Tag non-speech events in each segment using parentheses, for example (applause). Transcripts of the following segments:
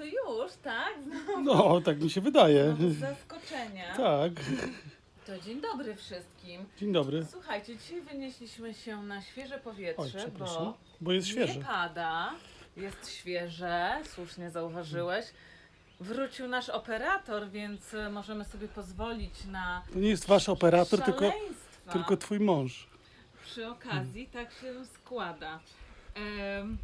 to już, tak? Znowu No, tak mi się wydaje. z zaskoczenia. Tak. To dzień dobry wszystkim. Dzień dobry. Słuchajcie, dzisiaj wynieśliśmy się na świeże Oj, powietrze, przepraszam. bo Bo jest nie świeże. pada, jest świeże, słusznie zauważyłeś. Wrócił nasz operator, więc możemy sobie pozwolić na To nie jest wasz operator, tylko, szaleństwa. tylko twój mąż. Przy okazji tak się składa. Em,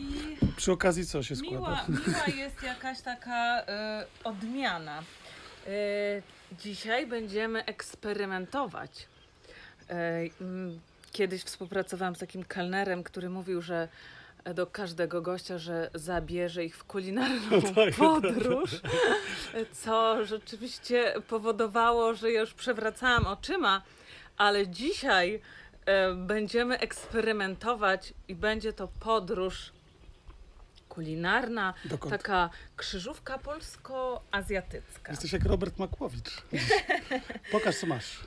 I Przy okazji co się składa? miła, miła jest jakaś taka e, odmiana. E, dzisiaj będziemy eksperymentować. E, mm, kiedyś współpracowałam z takim kelnerem, który mówił, że do każdego gościa, że zabierze ich w kulinarną (laughs) tak, podróż, co rzeczywiście powodowało, że ja już przewracałam oczyma, ale dzisiaj e, będziemy eksperymentować i będzie to podróż kulinarna, Dokąd? taka krzyżówka polsko-azjatycka. Jesteś jak Robert Makłowicz. (laughs) Pokaż co masz.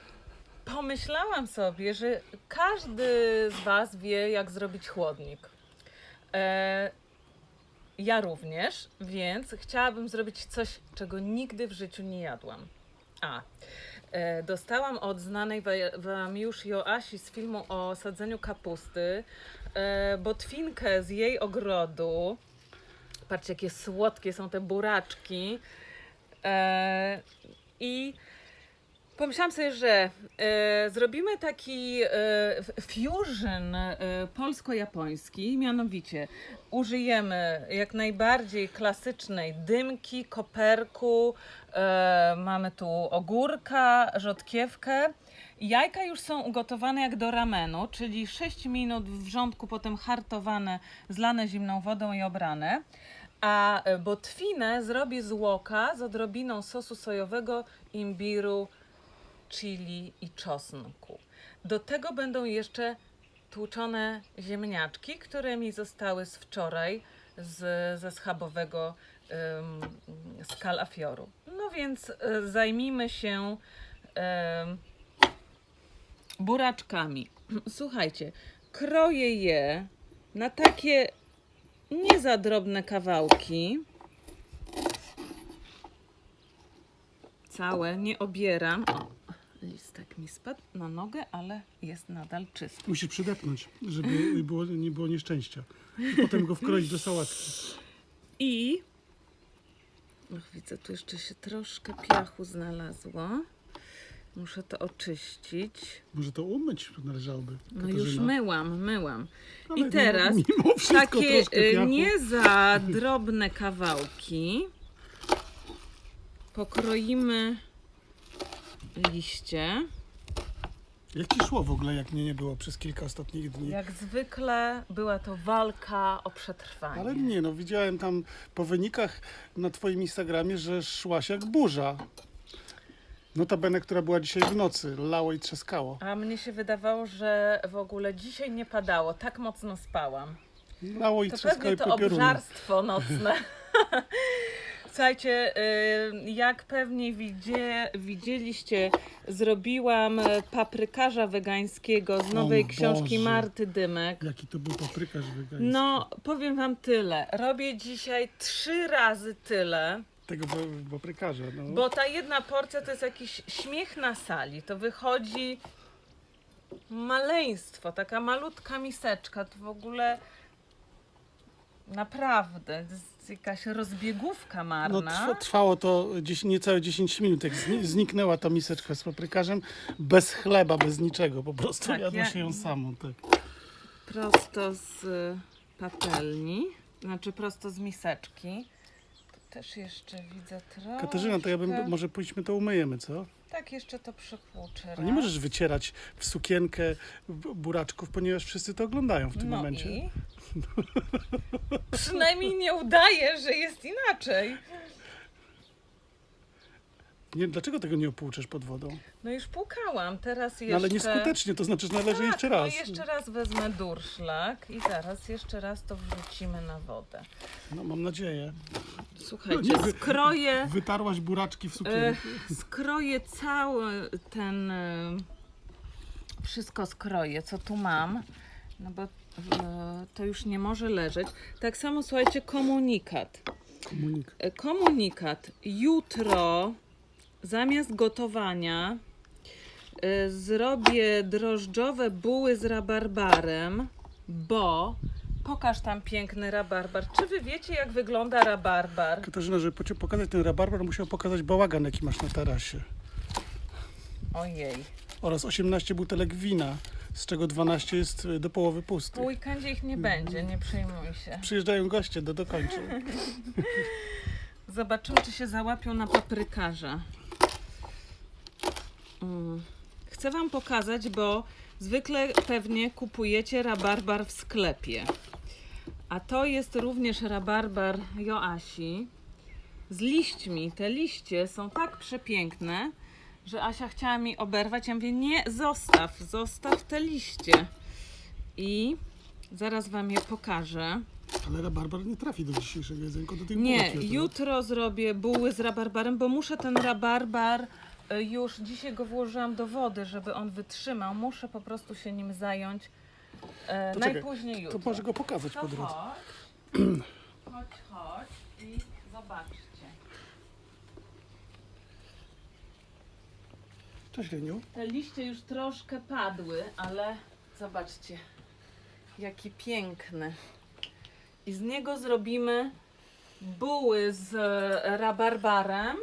Pomyślałam sobie, że każdy z Was wie, jak zrobić chłodnik. E, ja również, więc chciałabym zrobić coś, czego nigdy w życiu nie jadłam. A. E, dostałam od znanej Wa- Wam już Joasi z filmu o sadzeniu kapusty e, botwinkę z jej ogrodu. Patrzcie, jakie słodkie są te buraczki. E, I Pomyślałam sobie, że e, zrobimy taki e, fusion e, polsko-japoński, mianowicie użyjemy jak najbardziej klasycznej dymki, koperku, e, mamy tu ogórka, rzodkiewkę. Jajka już są ugotowane jak do ramenu, czyli 6 minut w wrzątku, potem hartowane, zlane zimną wodą i obrane. A e, botwinę zrobię z łoka z odrobiną sosu sojowego, imbiru, chili i czosnku. Do tego będą jeszcze tłuczone ziemniaczki, które mi zostały z wczoraj z, ze schabowego ym, z kalafioru. No więc y, zajmijmy się buraczkami. (clears throat) Słuchajcie, kroję je na takie za drobne kawałki. Całe, nie obieram. O, listek mi spadł na nogę, ale jest nadal czysty. Musisz przydepnąć, żeby było, nie było nieszczęścia. I potem go wkroić do sałatki. I. Och, widzę, tu jeszcze się troszkę piachu znalazło. Muszę to oczyścić. Może to umyć należałoby. No już myłam, myłam. Ale I teraz Mimo wszystko takie troszkę y, piachu. nie za drobne kawałki pokroimy liście. Jak ci szło w ogóle, jak mnie nie było przez kilka ostatnich dni? Jak zwykle była to walka o przetrwanie. Ale nie, no widziałem tam po wynikach na twoim Instagramie, że szłaś jak burza. Notabene, która była dzisiaj w nocy. Lało i trzaskało. A mnie się wydawało, że w ogóle dzisiaj nie padało, tak mocno spałam. Lało i To trzaskały pewnie to obżarstwo (laughs) nocne. Słuchajcie, y, jak pewnie widzie, widzieliście, zrobiłam paprykarza wegańskiego z nowej O książki Boże. Marty Dymek. Jaki to był paprykarz wegański. No, powiem wam tyle. Robię dzisiaj trzy razy tyle, Tego pa- paprykarza, no. bo ta jedna porcja to jest jakiś śmiech na sali. To wychodzi maleństwo, taka malutka miseczka. To w ogóle naprawdę to jest jakaś rozbiegówka No, marna. trwa, trwało to dzies- niecałe 10 minut, jak zni- zniknęła ta miseczka z paprykarzem, bez chleba, bez niczego, po prostu Tak, jadło ja- się ją samą. Tak. Prosto z y, patelni, znaczy prosto z miseczki. Też jeszcze widzę troszkę. Katarzyna, to ja bym, może pójdźmy to umyjemy, co? Tak, jeszcze to przypłuczę A nie możesz wycierać w sukienkę buraczków, ponieważ wszyscy to oglądają w tym no momencie. I? (laughs) Przynajmniej nie udaje, że jest inaczej. Nie, dlaczego tego nie opłuczesz pod wodą? No już płukałam, teraz jeszcze... No, ale nieskutecznie, to znaczy, że należy tak, jeszcze raz. No jeszcze raz wezmę durszlak i zaraz jeszcze raz to wrzucimy na wodę. No, mam nadzieję. Słuchajcie, wy- skroję, Wytarłaś buraczki w e, sukienkę. skroję cały ten, e, wszystko skroję, co tu mam, no bo e, to już nie może leżeć. Tak samo, słuchajcie, komunikat. Komunik. E, Komunikat. Jutro zamiast gotowania e, zrobię drożdżowe buły z rabarbarem, bo pokaż tam piękny rabarbar. Czy wy wiecie, jak wygląda rabarbar? Katarzyna, żeby pocie- pokazać ten rabarbar, musiał pokazać bałagan, jaki masz na tarasie. Ojej. Oraz 18 butelek wina, z czego 12 jest y, do połowy Po pustych. weekendzie ich nie będzie, nie przejmuj się. Przyjeżdżają goście do dokończeń. (laughs) Zobaczymy, czy się załapią na paprykarza. Chcę Wam pokazać, bo zwykle pewnie kupujecie rabarbar w sklepie. A to jest również rabarbar Joasi z liśćmi. Te liście są tak przepiękne, że Asia chciała mi oberwać. Ja mówię, nie, zostaw, zostaw te liście. I zaraz Wam je pokażę. Ale rabarbar nie trafi do dzisiejszego jedzonka, do tych Nie, jutro. zrobię buły z rabarbarem, bo muszę ten rabarbar już dzisiaj go włożyłam do wody, żeby on wytrzymał. Muszę po prostu się nim zająć e, To czekaj, najpóźniej jutro. To może go pokazać To po drodze. chodź, (clears throat) chodź, chodź i zobaczcie. Cześć Leniu. Te liście już troszkę padły, ale zobaczcie, jaki piękny. I z niego zrobimy buły z e, rabarbarem.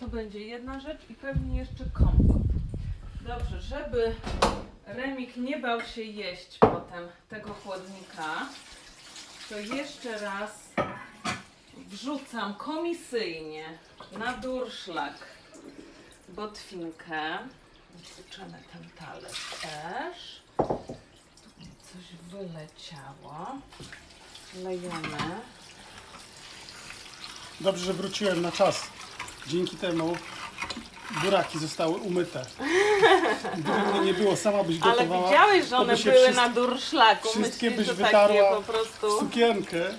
To będzie jedna rzecz i pewnie jeszcze kompot. Dobrze, żeby Remik nie bał się jeść potem tego chłodnika, to jeszcze raz wrzucam komisyjnie na durszlak botwinkę. Wrzucamy ten talerz też. Coś wyleciało. Lejemy. Dobrze, że wróciłem na czas. Dzięki temu buraki zostały umyte. Gdyby mnie nie było, sama byś Ale gotowała. widziałeś, że to by one się były na durszlaku. wszystkie Myślisz, byś że takie wytarła po w prostu... sukienkę.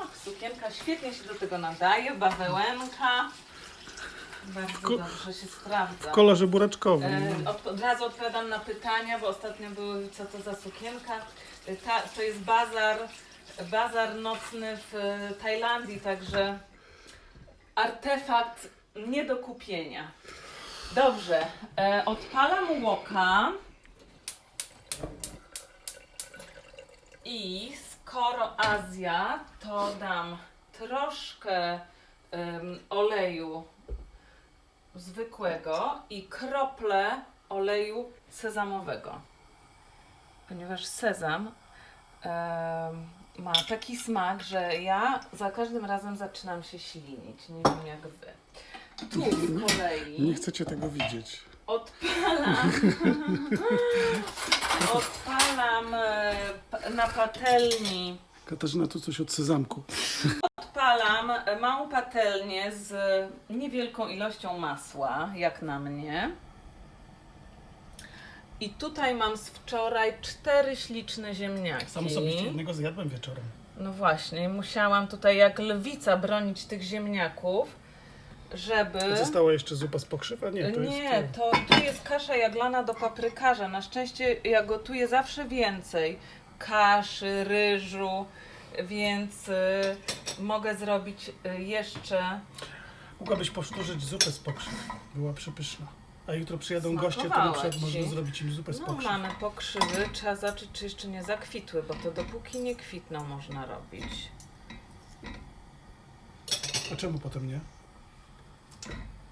Och, sukienka świetnie się do tego nadaje, bawełenka. Bardzo ko- dobrze się sprawdza. W kolorze buraczkowym. E, od, od razu odpowiadam na pytania, bo ostatnio były, co to za sukienka. E, Ta, to jest bazar, bazar nocny w e, Tajlandii, także artefakt nie do kupienia. Dobrze, e, odpalam łoka. I skoro Azja, to dam troszkę em, oleju zwykłego i krople oleju sezamowego. Ponieważ sezam em, ma taki smak, że ja za każdym razem zaczynam się ślinić. Nie wiem jak wy. Tu z kolei Nie chcecie tego widzieć. odpalam (laughs) odpalam e, p- na patelni Katarzyna, tu coś od sezamku. Odpalam e, małą patelnię z niewielką ilością masła, jak na mnie. I tutaj mam z wczoraj cztery śliczne ziemniaki. Sam osobiście jednego zjadłem wieczorem. No właśnie, musiałam tutaj jak lwica bronić tych ziemniaków, żeby... Została jeszcze zupa z pokrzywa? Nie, to Nie, jest... to tu jest kasza jaglana do paprykarza. Na szczęście ja gotuję zawsze więcej kaszy, ryżu, więc y, mogę zrobić y, jeszcze. Mogłabyś powtórzyć zupę z pokrzyw. Była przepyszna. A jutro przyjadą goście, to na Smakowała przykład ci. można zrobić im zupę z No, pokrzyw. mamy pokrzywy, trzeba zobaczyć, czy jeszcze nie zakwitły, bo to dopóki nie kwitną można robić. A czemu potem nie?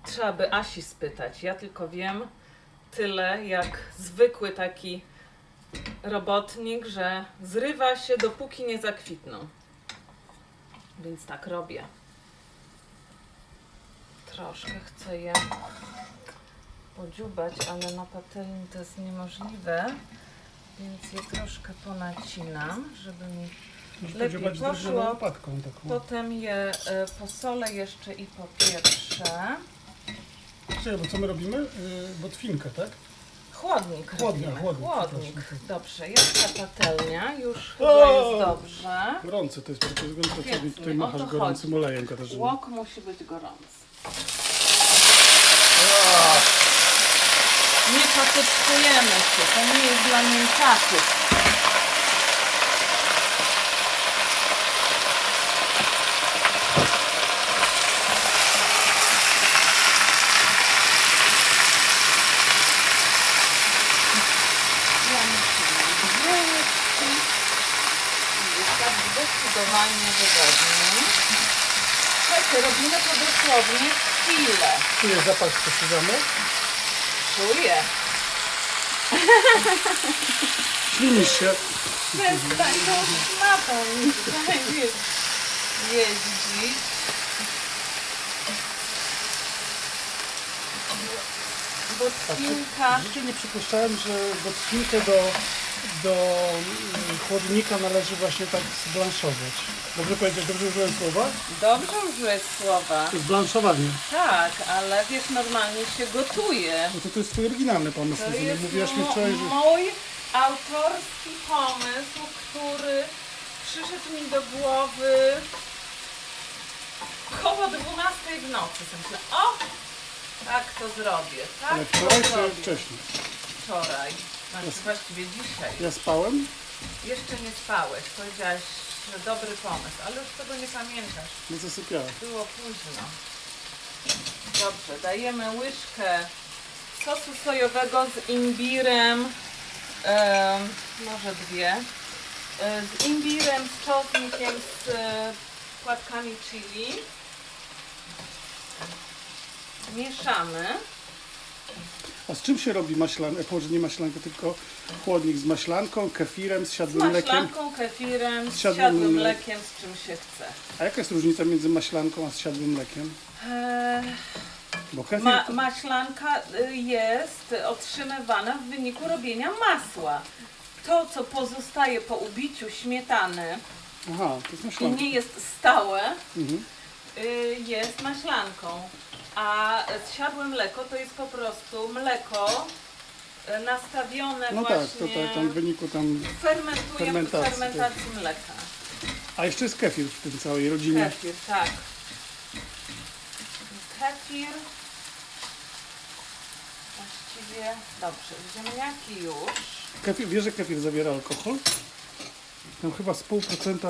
Trzeba by Asi spytać. Ja tylko wiem tyle, jak zwykły taki robotnik, że zrywa się dopóki nie zakwitną. Więc tak robię. Troszkę chcę je podziubać, ale na patelni to jest niemożliwe. Więc je troszkę ponacinam, żeby mi Możesz Lepiej poszło. łopatką taką. Potem je e, posolę jeszcze i popieprszę. Czekaj, bo co my robimy? Yy, botwinkę, tak? Chłodnik Chłodnia, robimy. chłodnik, Chłodnik. przepraszam. Dobrze, jest ta patelnia, już O! chyba jest dobrze. Gorący to jest, to gorący, to Świetnie, tutaj o machasz to gorącym chodzi. olejem, Katarzyna. Łok musi być gorący. patyczkujemy się. To nie jest dla mięczaków. zdecydowanie wygodniej. Słuchajcie, robimy to dosłownie chwilę. Czujesz zapach, co się Czuję. Ślinisz się. Przestań tą wiesz, jeździć. Botwinka. W życiu nie przypuszczałem, że botwinkę do, do mm, chłodnika należy właśnie tak zblanszować. Dobrze powiedzieć, dobrze użyłem słowa? Dobrze użyłeś słowa. Zblanszowanie. Tak, ale wiesz, normalnie się gotuje. No to, to jest twój oryginalny pomysł. To jest Mówiłaś mi wczoraj, że... mój autorski pomysł, który przyszedł mi do głowy koło 12 w nocy. Myślę, o, tak to zrobię, tak Ale to wczoraj czy zrobię. wcześniej? Wczoraj, znaczy właściwie dzisiaj. Ja spałem? Jeszcze nie spałeś, powiedziałaś, że dobry pomysł, ale już tego nie pamiętasz. No zasypiałem. Było późno. Dobrze, dajemy łyżkę sosu sojowego z imbirem, em, może dwie, e, z imbirem, z czosnkiem, z e, płatkami chili. Mieszamy. A z czym się robi maślankę? Może nie maślankę, tylko chłodnik z maślanką, kefirem, z Z siadłym mlekiem. maślanką, kefirem, z Siadłym siadłym mle- mlekiem, z czym się chce. A jaka jest różnica między maślanką a z siadłym mlekiem? Eee, Bo kefir... Ma, maślanka y, jest otrzymywana w wyniku robienia masła. To, co pozostaje po ubiciu śmietany Aha, to jest i maślanka. nie jest stałe, Mhm. y, jest maślanką. A zsiadłe mleko to jest po prostu mleko y, nastawione No tak, właśnie... to tak, tam w wyniku tam... fermentuje fermentacji, fermentacji, mleka. A jeszcze jest kefir w tym całej rodzinie. Kefir, tak. Kefir. Właściwie dobrze. Ziemniaki już. Kefir, wiesz, że kefir zawiera alkohol? Tam chyba z pół procenta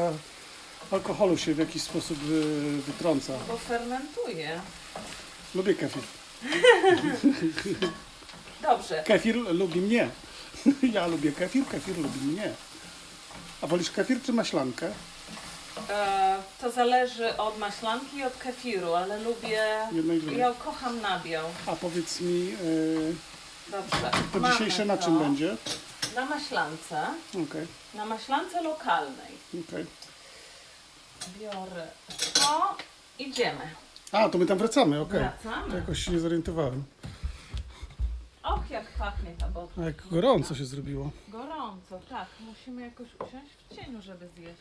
alkoholu się w jakiś sposób wy, wytrąca. Bo fermentuje. Lubię kefir. Dobrze. Kefir lubi mnie. Ja lubię kefir, kefir lubi mnie. A wolisz kefir czy maślankę? E, to zależy od maślanki i od kefiru, ale lubię. Jedno i drugie. Ja kocham nabiał. A powiedz mi, yy, Dobrze. to Mamy dzisiejsze na to czym będzie? Na maślance. Okej, Na maślance lokalnej. okej. Biorę to. Idziemy. A, to my tam wracamy, okej. To Wracamy. jakoś się nie zorientowałem. Och, jak pachnie ta botka. A jak gorąco się zrobiło. Gorąco, tak. Musimy jakoś usiąść w cieniu, żeby zjeść.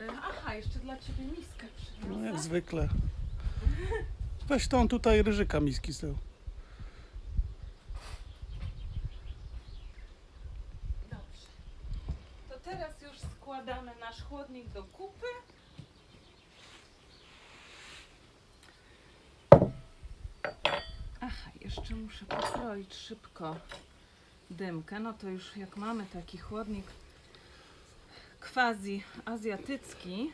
E, Aha, jeszcze dla ciebie miskę No jak przyniosę. zwykle. Weź tą tutaj ryżyka miski z tyłu. Dobrze. To teraz już składamy nasz chłodnik do kupy. Aha, muszę pokroić szybko dymkę. No to już jak mamy taki chłodnik quasi azjatycki,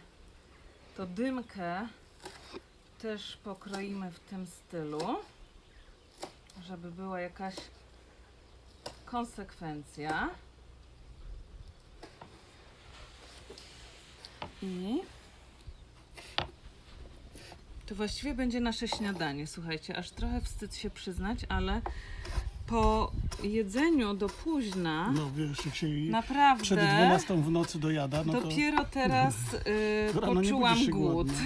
to dymkę też pokroimy w tym stylu, żeby była jakaś konsekwencja. I to właściwie będzie nasze śniadanie. Słuchajcie, aż trochę wstyd się przyznać, ale po jedzeniu do późna No wiesz, jak się naprawdę przed 12 w nocy dojada, no to, dopiero teraz y, poczułam głód. (laughs)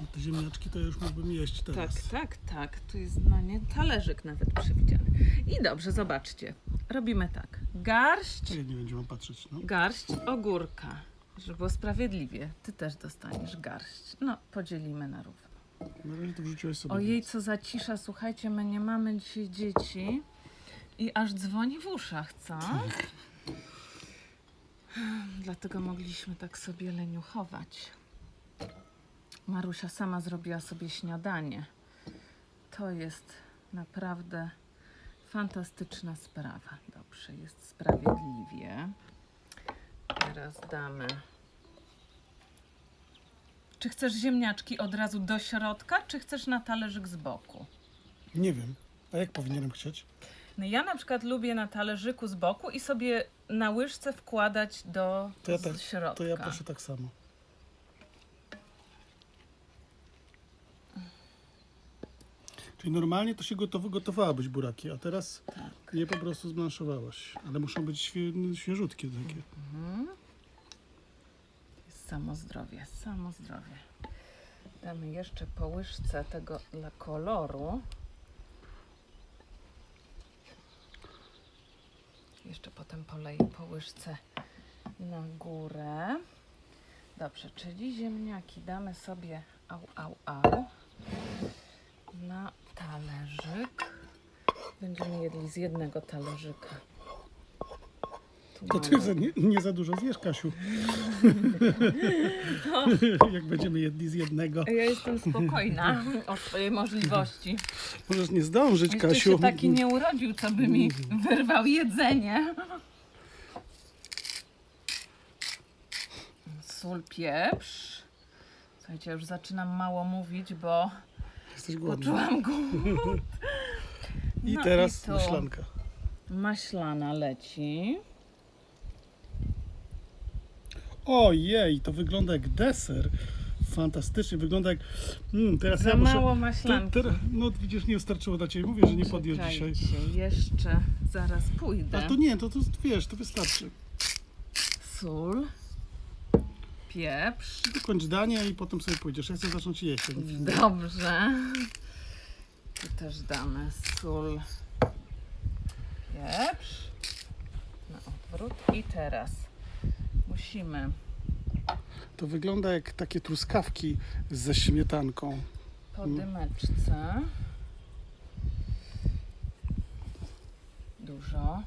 No te ziemniaczki to ja już mógłbym jeść Tak, teraz. tak, tak. Tu jest na nie talerzyk nawet przewidziany. I dobrze, zobaczcie. Robimy tak. Garść nie będziemy patrzeć, no. garść ogórka. Żeby było sprawiedliwie. Ty też dostaniesz garść. No, podzielimy na równo. Na razie to wrzuciłeś sobie. Ojej, co za cisza. Słuchajcie, my nie mamy dzisiaj dzieci. I aż dzwoni w uszach, co? Dlatego mogliśmy tak sobie leniuchować. Marusia sama zrobiła sobie śniadanie. To jest naprawdę fantastyczna sprawa. Dobrze, jest sprawiedliwie. Teraz damy. Czy chcesz ziemniaczki od razu do środka, czy chcesz na talerzyk z boku? Nie wiem. A jak powinienem chcieć? No ja na przykład lubię na talerzyku z boku i sobie na łyżce wkładać do To ja, tak, środka. to ja proszę tak samo. Czyli normalnie to się gotowy, gotowałabyś buraki, a teraz Tak. je po prostu zblanszowałaś. Ale muszą być świe, świeżutkie takie. Samo zdrowie, samo zdrowie. Damy jeszcze po łyżce tego dla koloru. Jeszcze potem poleję po łyżce na górę. Dobrze, czyli ziemniaki damy sobie au, au, au na talerzyk. Będziemy jedli z jednego talerzyka. To ty za, nie, nie za dużo zjesz, Kasiu. (laughs) Jak będziemy jedli z jednego. Ja jestem spokojna o swojej możliwości. Możesz nie zdążyć, Jeszcze Kasiu. się taki nie urodził, co by mi wyrwał jedzenie. Sól, pieprz. Słuchajcie, już zaczynam mało mówić, bo Jesteś głodny. poczułam głód. (laughs) I No teraz tu myślanka. Maślana leci. Ojej, to wygląda jak deser. Fantastycznie, wygląda jak... Mm, teraz Za ja muszę... mało Te, maślanki. teraz, no widzisz, nie wystarczyło dla Ciebie. Mówię, że nie podjesz dzisiaj. Czekajcie, jeszcze zaraz pójdę. A to nie, to, to wiesz, to wystarczy. Sól, pieprz. Kończ danie i potem sobie pójdziesz. Ja chcę zacząć jeść. Dobrze. Tu też damy sól, pieprz. Na odwrót. I teraz musimy To wygląda jak takie truskawki ze śmietanką. po dymeczce dużo.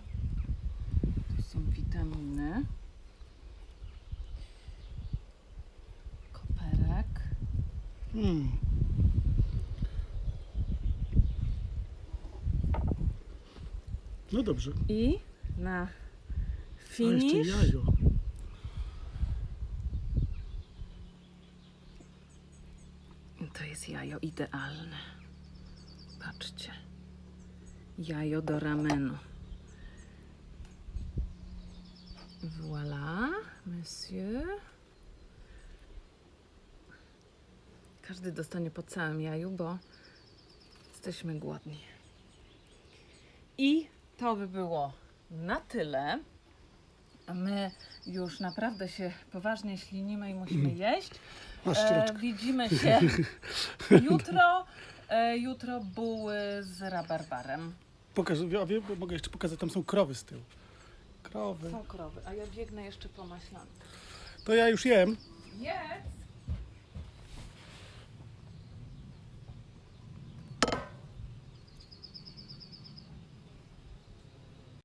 To są witaminy. Koperek. Mm. No dobrze. I na A finish jeszcze jajo. To jest jajo idealne. Patrzcie. Jajo do ramenu. Voilà, monsieur. Każdy dostanie po całym jaju, bo jesteśmy głodni. I to by było na tyle. A My już naprawdę się poważnie ślinimy i musimy (clears throat) jeść. E, widzimy (laughs) się jutro. E, jutro buły z rabarbarem. Pokaż, a wie, mogę jeszcze pokazać, tam są krowy z tyłu. Krowy. Są krowy, a ja biegnę jeszcze po maślankę. To ja już jem.